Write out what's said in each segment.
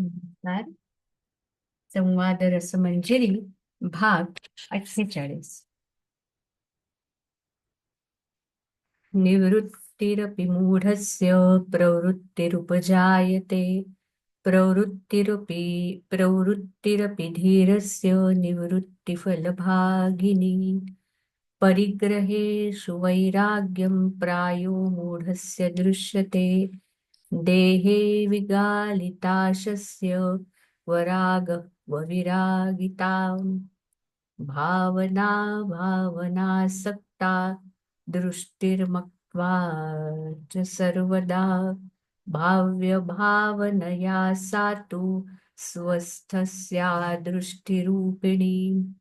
नमस्कार संवाद रसमंजरी भाग अठ्ठेचाळीस निवृत्तिरपि मूढस्य प्रवृत्तिरुपजायते प्रवृत्तिरपि प्रवृत्तिरपि धीरस्य निवृत्तिफलभागिनी परिग्रहेषु वैराग्यं प्रायो मूढस्य दृश्यते देहे विगालिताशस्य वरागवविरागिता भावना भावनासक्ता दृष्टिर्मक्त्वा च सर्वदा। भाव्यभावनया सा तु स्वस्थस्या दृष्टिरूपिणी।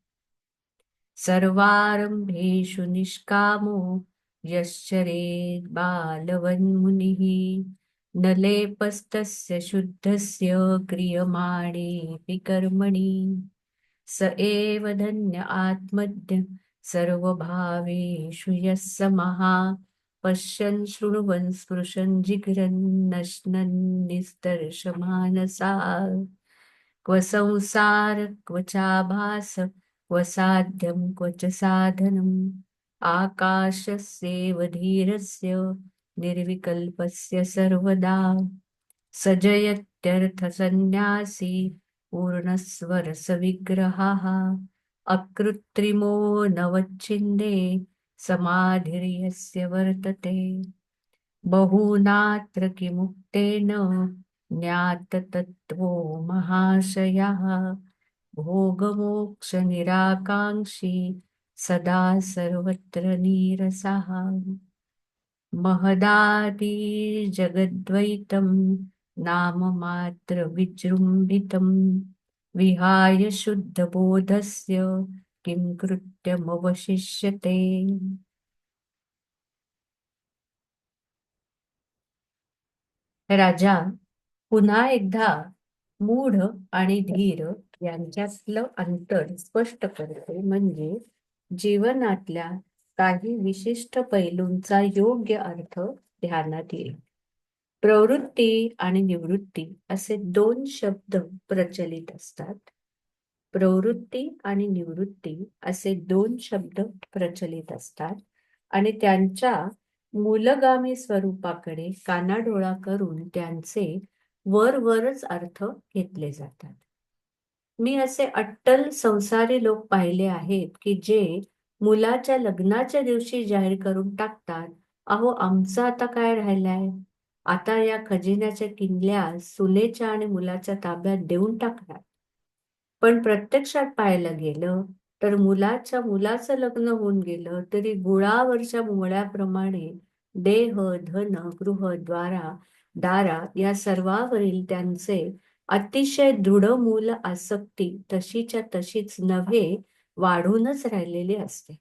सर्वारम्भेषु निष्कामो यश्चरेत् बालवन्मुनिः नलेपस्तस्य शुद्धस्य क्रियमाणे विकर्मणि। स एव धन्य आत्मज्ञ सर्वभावेषु यः समः पश्यन् शृण्वन् स्पृशन् जिघ्रन् नश्नन् निस्तर्शमानसा। क्व संसार क्व चाभास क्व साध्यं क्व च साधनम्। आकाशस्येव धीरस्य निर्विकल्पस्य सर्वदा सजयत्यर्थसन्न्यासी पूर्णस्वरसविग्रहः अकृत्रिमो नवच्छिन्दे समाधिर्यस्य वर्तते। बहुनात्र किमुक्तेन ज्ञाततत्त्वो महाशयः भोगमोक्षनिराकाङ्क्षी सदा सर्वत्र नीरसः। महदादिजगद्वैतं नाममात्रविजृम्भितं। विहाय शुद्धबोधस्य किं कृत्यमवशिष्यते। राजा पुन्हा एकदा मूढ आणि धीर यांच्यातलं अंतर स्पष्ट करते. म्हणजे जीवनातल्या काही विशिष्ट पैलूंचा योग्य अर्थ ध्यानात येईल. प्रवृत्ती आणि निवृत्ती असे दोन शब्द प्रचलित असतात. प्रवृत्ती आणि निवृत्ती असे दोन शब्द प्रचलित असतात आणि त्यांच्या मूलगामी स्वरूपाकडे कानाडोळा करून त्यांचे वर वरच अर्थ घेतले जातात. मी असे अट्टल संसारी लोक पाहिले आहेत की जे मुलाच्या लग्नाच्या दिवशी जाहीर करून टाकतात. अहो आमचं आता काय राहिलंय? आता या खजिन्याच्या किल्ल्या सुनेच्या आणि मुलाच्या ताब्यात देऊन टाकणार. पण प्रत्यक्षात पाहायला गेलं तर मुलाच्या मुलाचं लग्न होऊन गेलं तरी गुळावरच्या मुळ्याप्रमाणे देह धन गृह द्वारा दारा या सर्वावरील त्यांचे अतिशय दृढ मूल आसक्ती तशीच्या तशीच नव्हे वाढूनच राहिलेली असते.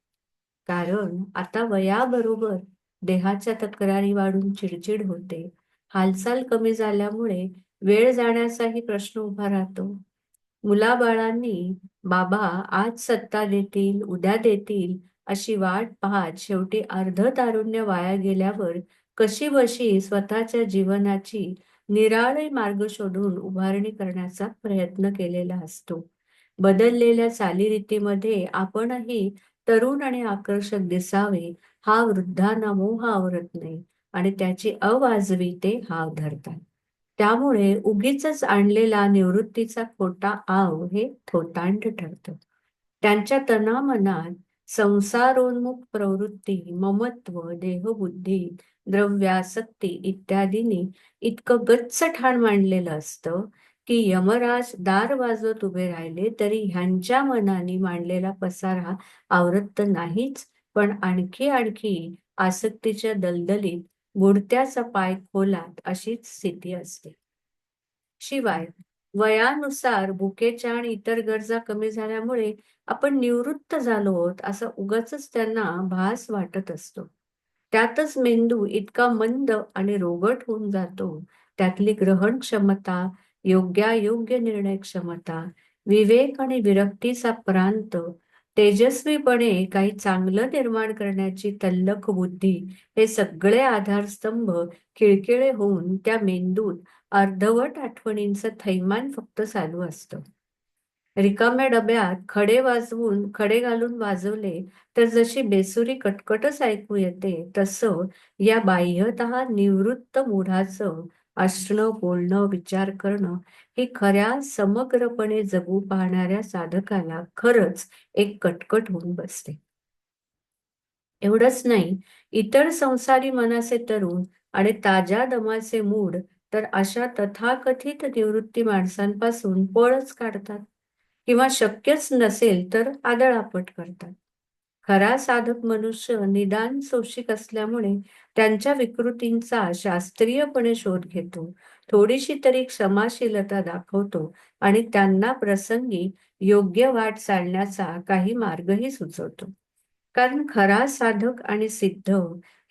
कारण आता वयाबरोबर देहाच्या तक्रारी वाढून चिडचिड होते. हालचाल कमी झाल्यामुळे वेळ जाण्याचाही प्रश्न उभा राहतो. मुलाबाळांनी बाबा आज सत्ता देतील उद्या देतील अशी वाट पाहत शेवटी अर्ध तारुण्य वाया गेल्यावर कशी बशी स्वतःच्या जीवनाची निराळे मार्ग शोधून उभारणी करण्याचा प्रयत्न केलेला असतो. बदललेल्या चालीरीतीमध्ये आपणही तरुण आणि आकर्षक दिसावे हा वृद्धांना मोह आवरत नाही आणि त्याची अवाजवी ते हाव धरतात त्यामुळे उगीच आणलेला निवृत्तीचा खोटा आव हे थोतांड ठरतं. त्यांच्या तनामनात संसारोन्मुख प्रवृत्ती ममत्व देहबुद्धी द्रव्यासक्ती इत्यादींनी इतकं गच्च ठाण मांडलेलं असतं की यमराज दार वाजत उभे राहिले तरी ह्यांच्या मनाने मांडलेला पसारा आवरत नाहीच. पण आणखी आणखी आसक्तीच्या दलदलीत बुडत्याचा पाय खोलात अशीच स्थिती असते. शिवाय वयानुसार भुकेच्या आणि इतर गरजा कमी झाल्यामुळे आपण निवृत्त झालो आहोत असा उगाच त्यांना भास वाटत असतो. त्यातच मेंदू इतका मंद आणि रोगट होऊन जातो. त्यातली ग्रहण क्षमता योग्यायोग्य निर्णय क्षमता विवेक आणि विरक्तीचा प्रांत तेजस्वीपणे काही चांगलं निर्माण करण्याची तल्लख बुद्धी हे सगळे आधारस्तंभ खिळखिळे होऊन त्या मेंदूत अर्धवट आठवणींचं थैमान फक्त चालू असतं. रिकाम्या डब्यात खडे वाजवून खडे घालून वाजवले तर जशी बेसुरी कटकटच ऐकू येते तसं या बाह्यत निवृत्त मूढाचं असणं बोलणं विचार करणं हे खऱ्या समग्रपणे जगू पाहणाऱ्या साधकाला खरंच एक कटकट होऊन बसते. एवढंच नाही इतर संसारी मनाचे तरुण आणि ताज्या दमाचे मूड तर अशा तथाकथित निवृत्ती माणसांपासून पळच काढतात. किंवा शक्यच नसेल तर आदळापट करतात. खरा साधक मनुष्य निदान सोशिक असल्यामुळे त्यांच्या विकृतींचा शास्त्रीयपणे शोध घेतो. थोडीशी तरी क्षमाशीलता दाखवतो आणि त्यांना प्रसंगी योग्य वाट चालण्याचा काही मार्गही सुचवतो. कारण खरा साधक आणि सिद्ध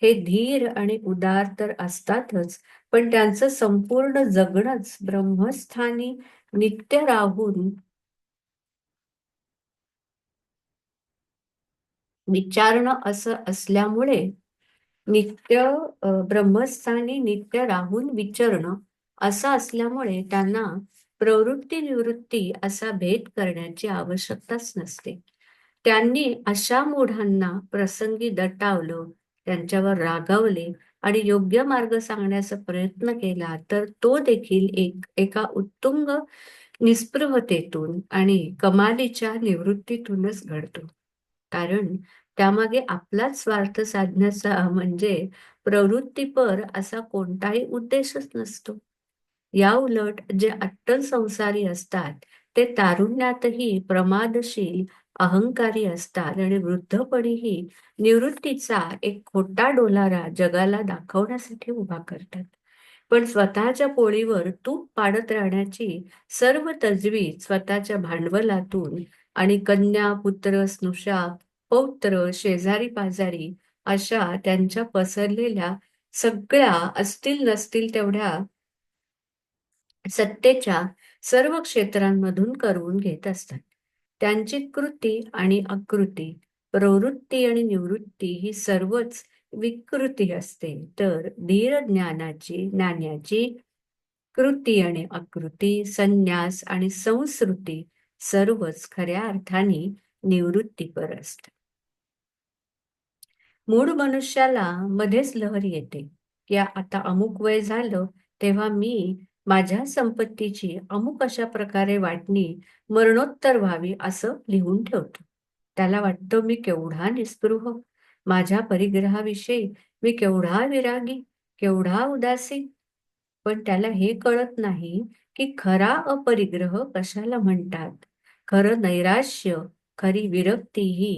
हे धीर आणि उदार तर असतातच पण त्यांचं संपूर्ण जगणंच ब्रह्मस्थानी नित्य राहून विचारणं असं असल्यामुळे नित्य ब्रह्मस्थानी नित्य राहून विचारणं असं असल्यामुळे त्यांना प्रवृत्ती निवृत्ती असा भेद करण्याची आवश्यकताच नसते. त्यांनी अशा मूढांना प्रसंगी दटावलं त्यांच्यावर रागावले आणि योग्य मार्ग सांगण्याचा प्रयत्न केला तर तो देखील एक एका उत्तुंग निस्पृहतेतून आणि कमालीच्या निवृत्तीतूनच घडतो. कारण त्यामागे आपलाच स्वार्थ साधण्याचा म्हणजे प्रवृत्तीपर असा कोणताही उद्देशच नसतो. या उलट जे अट्टल संसारी असतात ते तारुण्यातही प्रमादशील अहंकारी असतात आणि वृद्धपणीही निवृत्तीचा एक खोटा डोलारा जगाला दाखवण्यासाठी उभा करतात. पण स्वतःच्या पोळीवर तूप पाडत राहण्याची सर्व तजवीज स्वतःच्या भांडवलातून आणि कन्या पुत्र स्नुषा पौत्र शेजारी पाजारी अशा त्यांच्या पसरलेल्या सगळ्या असतील नसतील तेवढ्या सत्तेच्या सर्व क्षेत्रांमधून करून घेत असतात. त्यांची कृती आणि आकृती प्रवृत्ती आणि निवृत्ती ही सर्वच विकृती असते. तर धीर ज्ञानाची ज्ञानाची कृती आणि आकृती संन्यास आणि संस्कृती सर्वच खऱ्या अर्थाने निवृत्तीपर असतात. मूळ मनुष्याला मध्येच लहर येते. की आता अमुक वय झालं तेव्हा मी माझ्या संपत्तीची अमुक अशा प्रकारे वाटणी मरणोत्तर व्हावी असं लिहून ठेवतो. त्याला वाटतं मी केवढा निस्पृह. माझ्या परिग्रहाविषयी मी केवढा विरागी केवढा उदासीन पण त्याला हे कळत नाही की खरा अपरिग्रह कशाला म्हणतात? खरं नैराश्य खरी विरक्ती ही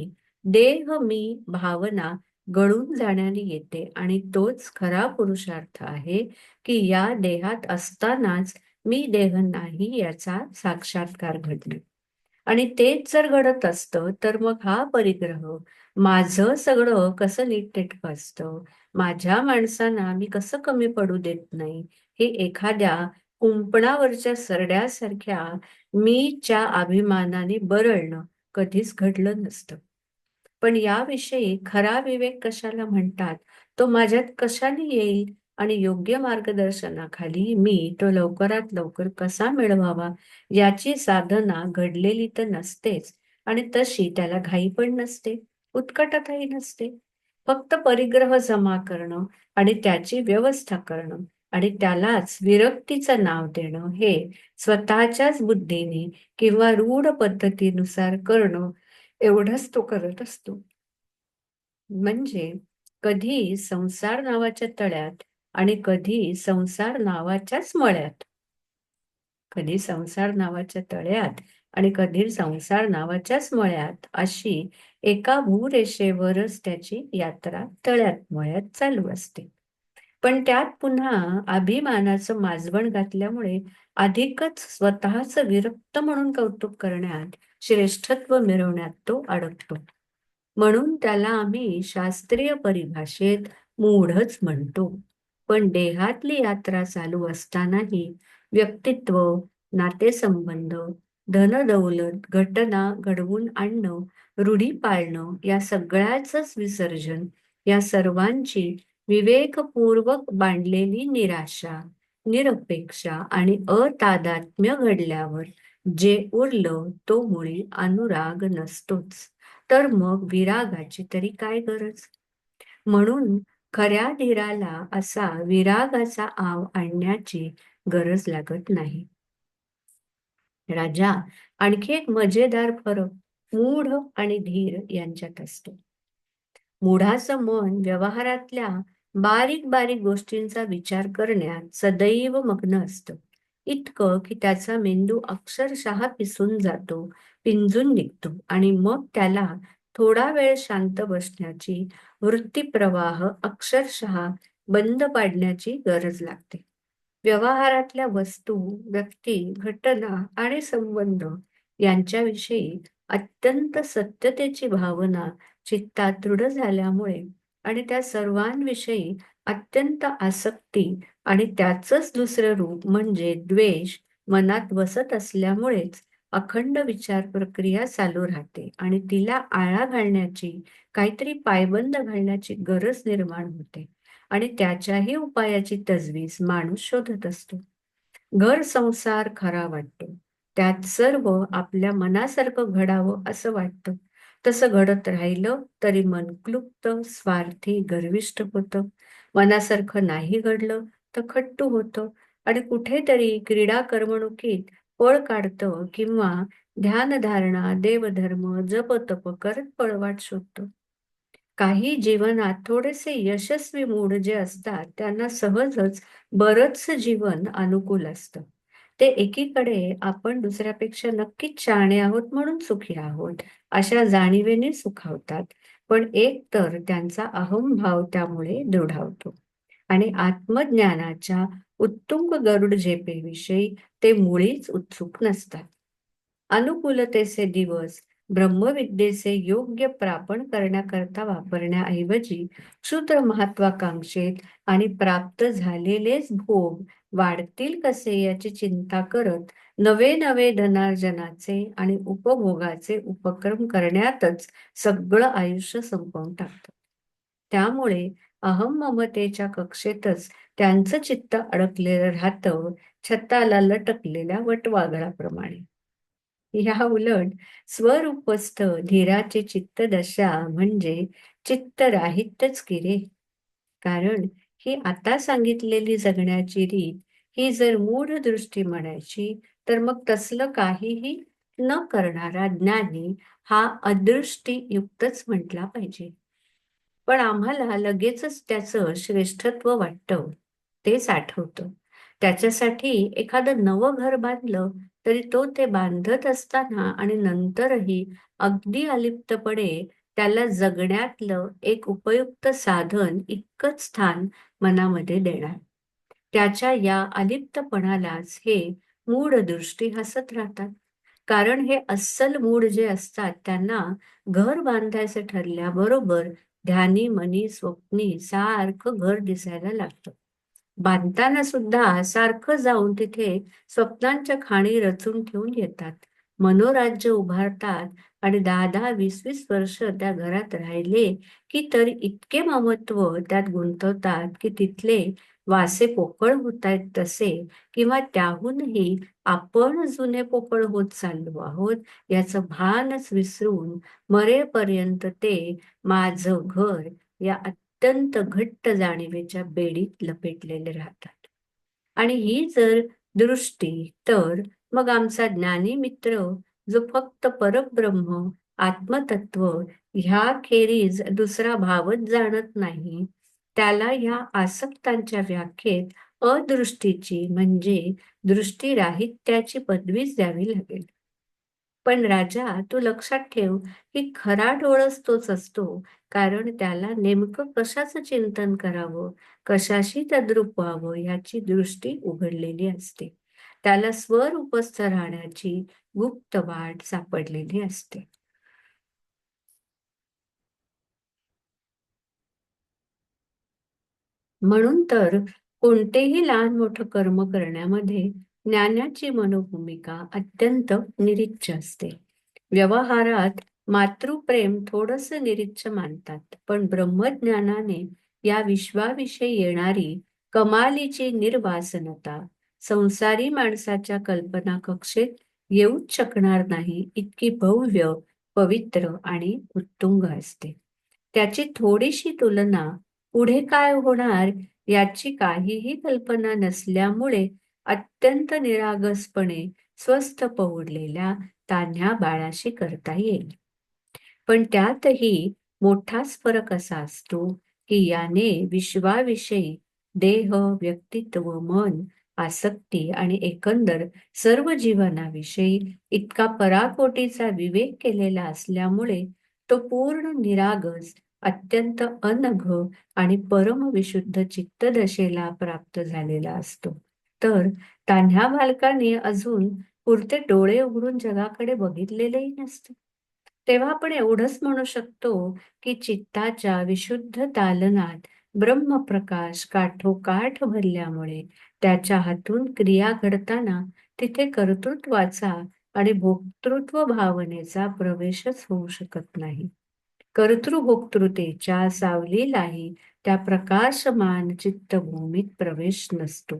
देह मी भावना गळून जाण्याने येते आणि तोच खरा पुरुषार्थ आहे की या देहात असतानाच मी देह नाही याचा साक्षात्कार घडणे आणि तेच जर घडत असतं तर मग हा परिग्रह माझं सगळं कसं नीटनेटकं असतं? माझ्या माणसांना मी कसं कमी पडू देत नाही? हे एखाद्या कुंपणावरच्या सरड्यासारख्या मीच्या अभिमानाने बरळणं कधीच घडलं नसतं. पण याविषयी खरा विवेक कशाला म्हणतात? तो माझ्यात कशाने येईल? आणि योग्य मार्गदर्शनाखाली मी तो लवकरात लवकर कसा मिळवावा? याची साधना घडलेली तर नसतेच आणि तशी त्याला घाई पण नसते उत्कटताही नसते. फक्त परिग्रह जमा करणं आणि त्याची व्यवस्था करणं आणि त्यालाच विरक्तीचं नाव देणं हे स्वतःच्याच बुद्धीने किंवा रूढ पद्धतीनुसार करणं एवढंच तो करत असतो. म्हणजे कधी संसार नावाच्या तळ्यात आणि कधी संसार नावाच्याच मळ्यात. कधी संसार नावाच्या तळ्यात आणि कधी संसार नावाच्याच मळ्यात अशी एका भूरेषेवरच त्याची यात्रा तळ्यात मळ्यात चालू असते. पण त्यात पुन्हा अभिमानाचं माजवण घातल्यामुळे अधिकच स्वतःच विरक्त म्हणून कौतुक करण्यात श्रेष्ठत्व मिळवण्यात तो अडकतो. म्हणून त्याला आम्ही शास्त्रीय परिभाषेत मूढच म्हणतो. पण देहातली यात्रा चालू असतानाही व्यक्तित्व नातेसंबंध धनदौलत घटना घडवून आणणं रूढी पाळणं या सगळ्याच विसर्जन या सर्वांची विवेकपूर्वक बांधलेली निराशा निरपेक्षा आणि अतादात्म्य घडल्यावर जे उरलं तो मुळी अनुराग नसतोच. तर मग विरागाची तरी काय गरज? म्हणून खऱ्या धीराला असा विरागाचा आव आणण्याची गरज लागत नाही. राजा आणखी एक मजेदार फरक मूढ आणि धीर यांच्यात असतो. मूढाचं मन व्यवहारातल्या बारीक बारीक गोष्टींचा विचार करण्यात सदैव मग्न असतं. इतकं की त्याचा मेंदू अक्षरशः पिसून जातो पिंजून निघतो आणि मग त्याला थोडा वेळ शांत बसण्याची वृत्तीप्रवाह अक्षरशः बंद पाडण्याची गरज लागते. व्यवहारातल्या वस्तू व्यक्ती घटना आणि संबंध यांच्याविषयी अत्यंत सत्यतेची भावना चित्तात दृढ झाल्यामुळे आणि त्या सर्वांविषयी अत्यंत आसक्ती आणि त्याचंच दुसरं रूप म्हणजे द्वेष मनात वसत असल्यामुळेच अखंड विचार प्रक्रिया चालू राहते आणि तिला आळा घालण्याची काहीतरी पायबंद घालण्याची गरज निर्माण होते आणि त्याच्याही उपायाची तजवीज माणूस शोधत असतो. घर संसार खरा वाटतो. त्यात सर्व आपल्या मनासारखं घडावं असं वाटतं. तसं घडत राहिलं तरी मन क्लुप्त स्वार्थी गर्विष्ठ होतं. मनासारखं नाही घडलं तर खट्टू होतं. आणि कुठेतरी क्रीडा करमणुकीत पळ काढतं किंवा ध्यानधारणा देवधर्म जपतप करत पळवाट शोधतो. काही जीवनात थोडेसे यशस्वी मूड जे असतात त्यांना सहजच बरंच जीवन अनुकूल असतं. ते एकीकडे आपण दुसऱ्यापेक्षा नक्कीच शहाणे आहोत म्हणून सुखी आहोत अशा जाणीवेने सुखावतात. पण एक तर त्यांचा अहमभाव त्यामुळे दृढावतो. आणि आत्मज्ञानाच्या उत्तुंग गरुड झेपेविषयी ते मुळीच उत्सुक नसतात. अनुकूलतेचे दिवस ब्रह्मविद्येचे योग्य प्रापण करण्याकरता वापरण्याऐवजी क्षुद्र महत्वाकांक्षेत आणि प्राप्त झालेलेच भोग वाढतील कसे याची चिंता करत नवे नवे धनार्जनाचे आणि उपभोगाचे उपक्रम करण्यातच सगळं आयुष्य संपवून टाकतं. त्यामुळे अहम ममतेच्या कक्षेतच त्यांचं चित्त अडकलेलं राहतं छताला लटकलेल्या वटवागळाप्रमाणे ह्या उलट स्वरूपस्थ धीराचे चित्तदशा म्हणजे चित्तराहित्यच किरे कारण ही आता सांगितलेली जगण्याची रीत ही जर मूढ दृष्टी म्हणायची तर मग तसलं काहीही न करणारा ज्ञानी हा अदृष्टी युक्तच म्हटला पाहिजे. पण आम्हाला लगेचच त्याचं श्रेष्ठत्व वाटतं तेच आठवतं त्याच्यासाठी एखादं नवं घर बांधलं तरी तो ते बांधत असताना आणि नंतरही अगदी अलिप्तपणे त्याला जगण्यातलं एक उपयुक्त साधन इतकंच स्थान मनामध्ये देणार. त्याच्या या अलिप्तपणालाच हे मूढ दृष्टी हसत राहतात. कारण हे अस्सल मूड जे असतात त्यांना घर बांधायचं ठरल्याबरोबर ध्यानी मनी स्वप्नी सारखं घर दिसायला लागतं. बांधताना सुद्धा सारखं जाऊन तिथे स्वप्नांच्या खाणी रचून ठेवून येतात. मनोराज्य उभारतात आणि दहा दहा वीस वीस वर्ष त्या घरात राहिले की तर इतके ममत्व त्यात गुंतवतात की तिथले वासे पोकळ होत आहेत तसे किंवा त्याहूनही आपण जुने पोकळ होत चाललो आहोत याचं भानच विसरून मरेपर्यंत ते माझं घर या अत्यंत घट्ट जाणीवेच्या बेडीत लपेटलेले राहतात. आणि ही जर दृष्टी तर मग आमचा ज्ञानी मित्र जो फक्त परब्रह्म आत्मतत्व ह्या खेरीज दुसरा भावच जाणत नाही त्याला ह्या आसक्तांच्या व्याख्येत अदृष्टीची म्हणजे दृष्टीराहित्याची पदवीच द्यावी लागेल. पण राजा तू लक्षात ठेव की खरा डोळस तोच असतो कारण त्याला नेमकं कशाचं चिंतन करावं कशाशी तद्रूप व्हावं याची दृष्टी उघडलेली असते. त्याला स्वरूपस्थ राहण्याची गुप्त वाट सापडलेली असते. म्हणून तर कोणतेही लहान मोठं कर्म करण्यामध्ये ज्ञानाची मनोभूमिका अत्यंत निरीच्छ असते. व्यवहारात मातृप्रेम थोडस निरीच्छ मानतात पण ब्रह्मज्ञानाने या विश्वाविषयी येणारी कमालीची निर्वासनता संसारी माणसाच्या कल्पना कक्षेत येऊच शकणार नाही इतकी भव्य पवित्र आणि उत्तुंग असते. त्याची थोडीशी तुलना पुढे काय होणार याची काहीही कल्पना नसल्यामुळे अत्यंत निरागसपणे स्वस्थ पवडलेल्या तान्ह्या बाळाशी करता येईल. पण त्यातही मोठाच फरक असा असतो की याने विश्वाविषयी देह व्यक्तित्व मन आसक्ती आणि एकंदर सर्व जीवनाविषयी इतका पराकोटीचा विवेक केलेला असल्यामुळे तो पूर्ण निरागस अत्यंत अनघ आणि परमविशुद्ध चित्तदशेला प्राप्त झालेला असतो. तर तान्ह्या बालकाने अजून पुरते डोळे उघडून जगाकडे बघितलेलेही नसते. तेव्हा आपण एवढंच म्हणू शकतो की चित्ताच्या विशुद्ध दालनात ब्रह्मप्रकाश काठोकाठ भरल्यामुळे त्याच्या हातून क्रिया घडताना तिथे कर्तृत्वाचा आणि भोक्तृत्व भावनेचा प्रवेशच होऊ शकत नाही. कर्तृभोक्तृतेच्या सावलीलाही त्या प्रकाशमान चित्तभूमीत प्रवेश नसतो.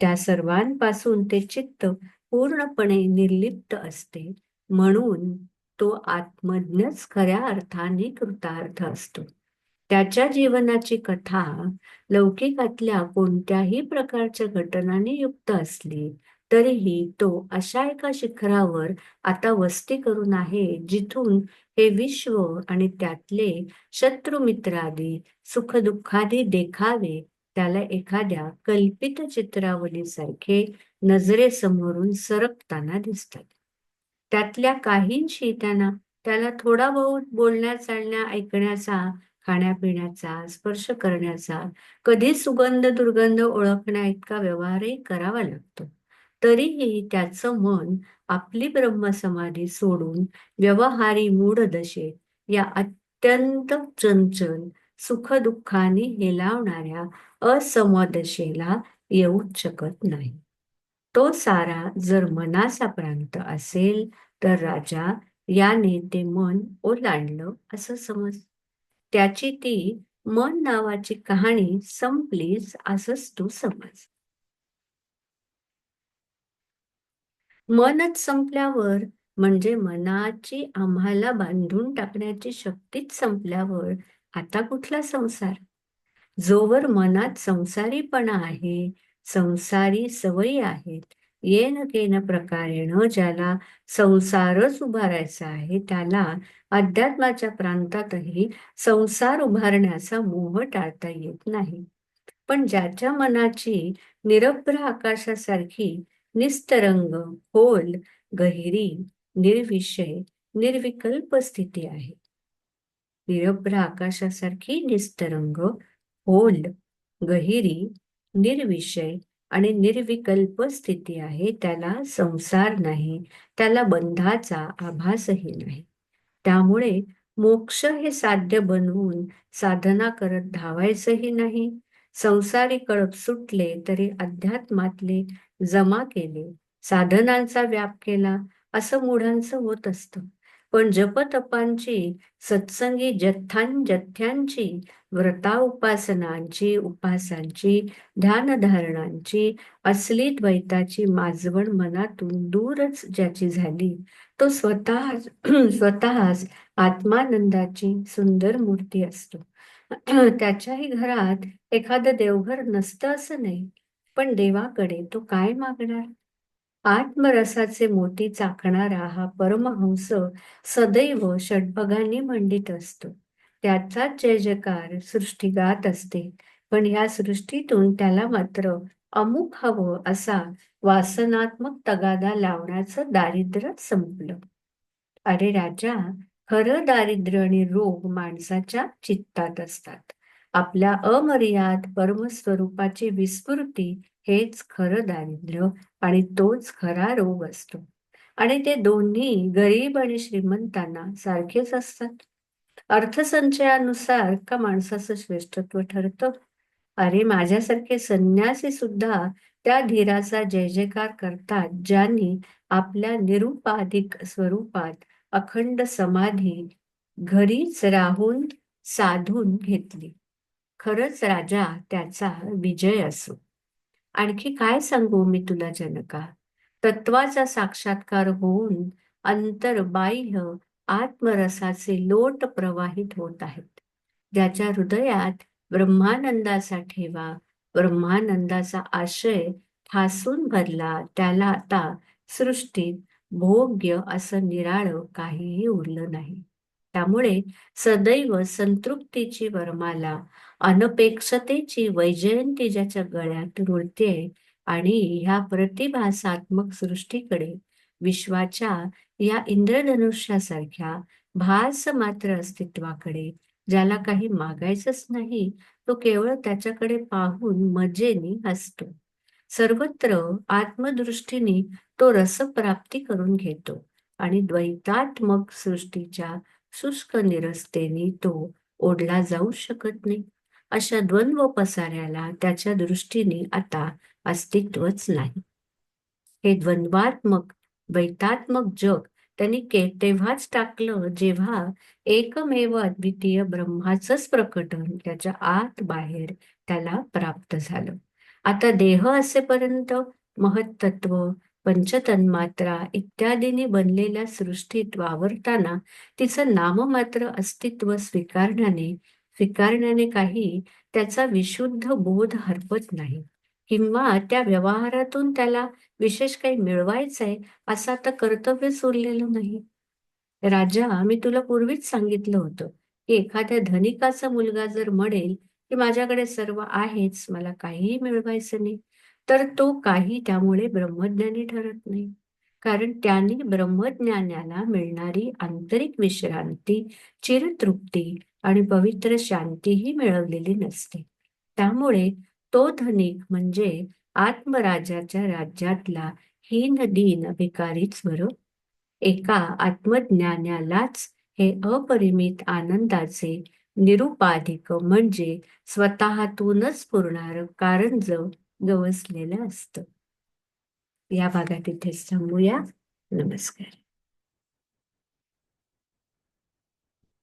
त्या सर्वांपासून ते चित्त पूर्णपणे निर्लिप्त असते म्हणून तो आत्मज्ञच खऱ्या अर्थाने कृतार्थ असतो. त्याच्या जीवनाची कथा लौकिकातल्या कोणत्याही प्रकारच्या घटनांनी युक्त असली तरीही तो अशा एका शिखरावर आता वस्ती करून आहे जिथून हे विश्व आणि त्यातले शत्रुमित्रादी सुखदुःखादी देखावे त्याला एखाद्या कल्पित चित्रावलीसारखे नजरेसमोरून सरकताना दिसतात. त्यातल्या काहींशी त्यांना त्याला थोडा बहुत बोलण्या चालण्या ऐकण्याचा खाण्यापिण्याचा स्पर्श करण्याचा कधी सुगंध दुर्गंध ओळखण्या इतका व्यवहारही करावा लागतो. तरीही त्याचं मन आपली ब्रह्मसमाधी सोडून व्यवहारी मूढदशेत या अत्यंत चंचल सुखदुःखाने हेलावणाऱ्या असमदशेला येऊच शकत नाही. तो सारा जर मनाचा प्रांत असेल तर राजा याने ते मन ओलांडलं असं समज त्याची ती मन नावाची कहाणी संपलीच असंच तू समज. मनच संपल्यावर म्हणजे मनाची आम्हाला बांधून टाकण्याची शक्तीच संपल्यावर आता कुठला संसार? जोवर मनात संसारीपणा आहे संसारी सवयी आहेत येन केन प्रकारेण ज्याला संसारच उभारायचा आहे त्याला अध्यात्माच्या प्रांतातही संसार उभारण्याचा मोह टाळता येत नाही. पण ज्याच्या मनाची निरभ्र आकाशासारखी निस्तरंग खोल गहिरी निर्विषय निर्विकल्प स्थिती आहे. निरभ्र आकाशासारखी निस्तरंग खोल गहिरी निर्विषय आणि निर्विकल्प स्थिती आहे त्याला संसार नाही त्याला बंधाचा आभासही नाही. त्यामुळे मोक्ष हे साध्य बनवून साधना करत धावायचंही नाही. संसारी कळप सुटले तरी अध्यात्मातले जमा केले साधनांचा व्याप केला असं मूढांचं होत असतं. पण जपतपांची सत्संगी जथ्थां जथ्यांची व्रता उपासनांची उपासांची ध्यानधारणांची असली द्वैताची माजवण मनातून दूरच ज्याची झाली तो स्वतः स्वतःच आत्मानंदाची सुंदर मूर्ती असतो. त्याच्याही घरात एखादं देवघर नसतं असं नाही पण देवाकडे तो काय मागणार? आत्मरसाचे मोती चाकणारा हा परमहंस सदैव षडभगांनी मंडित असतो. त्याचाच जय जयकार सृष्टी गात असते. पण या सृष्टीतून त्याला मात्र अमुक हवं असा वासनात्मक तगादा लावण्याचं दारिद्र्य संपलं. अरे राजा खरं दारिद्र्य आणि रोग माणसाच्या चित्तात असतात. आपल्या अमर्याद परमस्वरूपाची विस्मृती हेच खरं दारिद्र्य आणि तोच खरा रोग असतो. आणि ते दोन्ही गरीब आणि श्रीमंतांना सारखेच असतात. अर्थसंचयानुसार का माणसाचं श्रेष्ठत्व ठरतं? अरे माझ्यासारखे संन्यासी सुद्धा त्या धीराचा जय जयकार करतात ज्यांनी आपल्या निरुपाधिक स्वरूपात अखंड समाधी घरीच राहून साधून घेतली. खरंच राजा त्याचा विजय असो. आणखी काय सांगू मी तुला जनका? तत्वाचा साक्षात्कार होऊन अंतर बाह्य आत्मरसाचे लोट प्रवाहित होत आहेत. ज्याच्या हृदयात ब्रह्मानंदाचा ठेवा ब्रह्मानंदाचा आशय ठासून भरला त्याला आता सृष्टीत भोग्य असं निराळ काहीही उरलं नाही. त्यामुळे सदैव संतृप्तीची वरमाला अनपेक्षतेची वैजयंती ज्याच्या गळ्यात रुळते आणि ह्या प्रतिभासात्मक सृष्टीकडे विश्वाच्या या इंद्रधनुष्यासारख्या भास मात्र अस्तित्वाकडे ज्याला काही मागायचंच नाही तो केवळ त्याच्याकडे पाहून मजेने हसतो. सर्वत्र आत्मदृष्टीने तो रसप्राप्ती करून घेतो आणि द्वैतात्मक सृष्टीच्या शुष्क निरस्तेने तो ओढला जाऊ शकत नाही. अशा द्वंद्व पसाऱ्याला त्याच्या दृष्टीने आता अस्तित्वच नाही. हे द्वंद्वात्मक द्वैतात्मक जग त्यांनी के तेव्हाच टाकलं जेव्हा एकमेव अद्वितीय ब्रह्माचंच प्रकटन त्याच्या आत बाहेर त्याला प्राप्त झालं. आता देह असेपर्यंत महत्त्व पंचतन्मात्रा इत्यादींनी बनलेल्या सृष्टीत वावरताना तिचं नाममात्र अस्तित्व स्वीकारण्याने स्वीकारण्याने काही त्याचा विशुद्ध बोध हरपत नाही. किंवा त्या व्यवहारातून त्याला विशेष काही मिळवायचंय असं आता कर्तव्यच उरलेलं नाही. राजा मी तुला पूर्वीच सांगितलं होतं की एखाद्या धनिकाचा मुलगा जर म्हणेल की माझ्याकडे सर्व आहेच मला काहीही मिळवायचं नाही. तर तो काही त्यामुळे ब्रह्मज्ञानी ठरत नाही. कारण त्यांनी ब्रह्मज्ञानाला मिळणारी आंतरिक विश्रांती चिरतृप्ती आणि पवित्र शांतीही मिळवलेली नसते. त्यामुळे तो धनिक म्हणजे आत्मराजाच्या राज्यातला हीन दीन भिकारीच बरं एका आत्मज्ञानालाच हे अपरिमित आनंदाचे निरुपाधिक म्हणजे स्वतःतूनच पुरणार कारंज गवसलेलं असतं या भागात इथेच थांबूया नमस्कार